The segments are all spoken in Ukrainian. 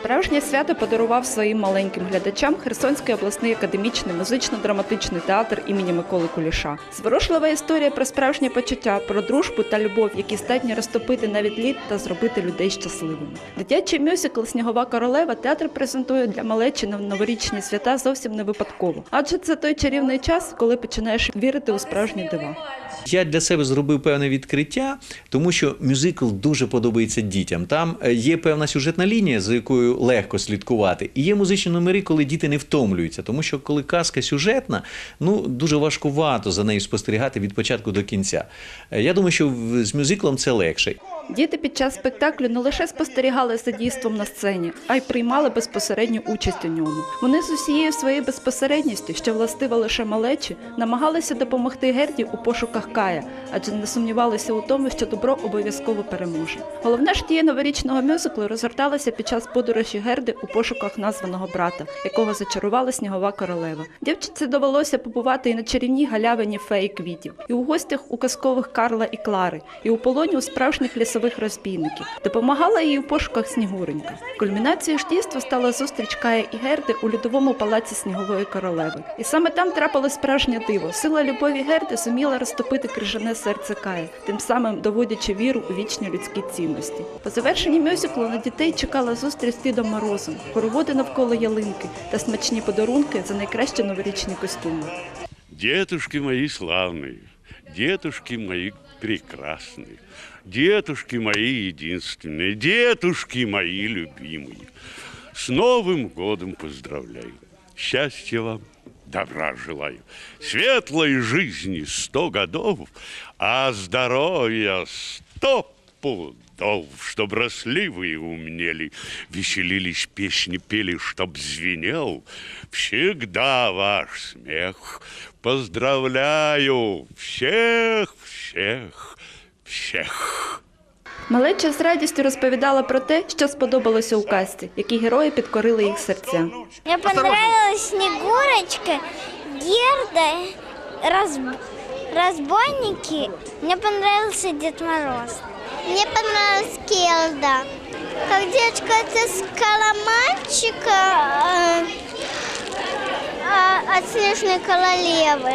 Справжнє свято подарував своїм маленьким глядачам Херсонський обласний академічний музично-драматичний театр імені Миколи Куліша. Зворушлива історія про справжнє почуття, про дружбу та любов, які здатні розтопити навіть лід та зробити людей щасливими. Дитячий мюзикл Снігова королева театр презентує для малечі на новорічні свята зовсім не випадково, адже це той чарівний час, коли починаєш вірити у справжні дива. Я для себе зробив певне відкриття, тому що мюзикл дуже подобається дітям. Там е, є певна сюжетна лінія, за якою легко слідкувати, і є музичні номери, коли діти не втомлюються. Тому що коли казка сюжетна, ну дуже важкувато за нею спостерігати від початку до кінця. Е, Я думаю, що з мюзиклом це легше. Діти під час спектаклю не лише спостерігали за дійством на сцені, а й приймали безпосередню участь у ньому. Вони з усією своєю безпосередністю, що властива лише малечі, намагалися допомогти Герді у пошуках Кая, адже не сумнівалися у тому, що добро обов'язково переможе. Головна ж дія новорічного мюзиклу розгорталася під час подорожі Герди у пошуках названого брата, якого зачарувала снігова королева. Дівчинці довелося побувати і на чарівній галявині феї квітів, і у гостях у казкових Карла і Клари, і у полоні у справжніх лісових розбійників. Допомагала їй у пошуках Снігуренька. Кульмінацією ж дійства стала зустріч Кая і Герди у льодовому палаці Снігової королеви. І саме там трапилось справжнє диво. Сила любові Герди зуміла розтопити крижане серце Кая, тим самим доводячи віру у вічні людські цінності. По завершенні мюзиклу на дітей чекала зустріч з Дідом Морозом, хороводи навколо ялинки та смачні подарунки за найкращі новорічні костюми. Детушки мои славные, детушки мои прекрасные, детушки мои единственные, детушки мои любимые. С Новым годом поздравляю. Счастья вам, добра желаю. Светлой жизни сто годов, а здоровья сто пудов, чтоб росли вы и умнели, веселились, песни пели, чтоб звенел всегда ваш смех. Поздравляю всех, всех, всех. Малеча з радістю розповідала про те, що сподобалося у казці, які герої підкорили їх серця. Мне понравилась Снегурочка, Герда, разб- разбойники. Мне понравился Дед Мороз. Мне понравилась Келда. Как девочка отыскала мальчика э, от снежной королевы.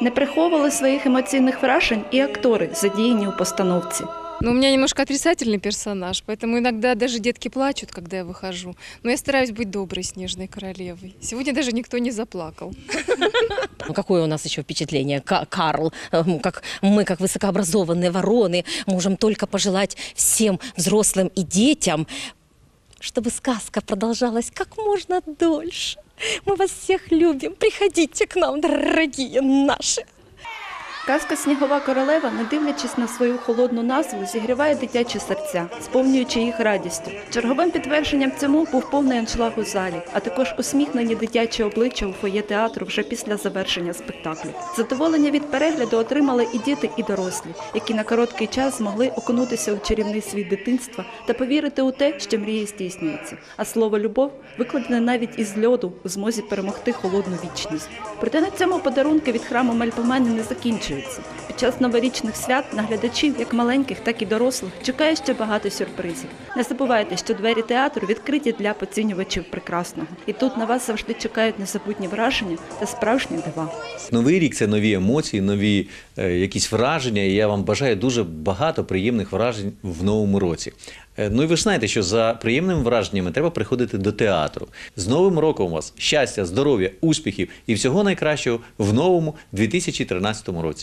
Не приховували своїх емоційних вражень і актори, задіяні у постановці. Но у меня немножко отрицательный персонаж, поэтому иногда даже детки плачут, когда я выхожу. Но я стараюсь быть доброй снежной королевой. Сегодня даже никто не заплакал. Ну, Какое у нас еще впечатление? Ка- Карл, эм, как мы, как высокообразованные вороны, можем только пожелать всем взрослым и детям, чтобы сказка продолжалась как можно дольше. Мы вас всех любим. Приходите к нам, дорогие наши. Казка Снігова королева, не дивлячись на свою холодну назву, зігріває дитячі серця, сповнюючи їх радістю. Черговим підтвердженням цьому був повний аншлаг у залі, а також усміхнені дитячі обличчя у фоє театру вже після завершення спектаклю. Задоволення від перегляду отримали і діти, і дорослі, які на короткий час змогли окунутися у чарівний світ дитинства та повірити у те, що мрії здійснюються. А слово любов викладене навіть із льоду у змозі перемогти холодну вічність. Проте на цьому подарунки від храму Мельпомени не закінчуються. Під час новорічних свят на глядачів, як маленьких, так і дорослих, чекає ще багато сюрпризів. Не забувайте, що двері театру відкриті для поцінювачів прекрасного, і тут на вас завжди чекають незабутні враження та справжні дива. Новий рік це нові емоції, нові е, якісь враження. І я вам бажаю дуже багато приємних вражень в новому році. Е, Ну і ви ж знаєте, що за приємними враженнями треба приходити до театру. З Новим роком вас щастя, здоров'я, успіхів і всього найкращого в новому 2013 році.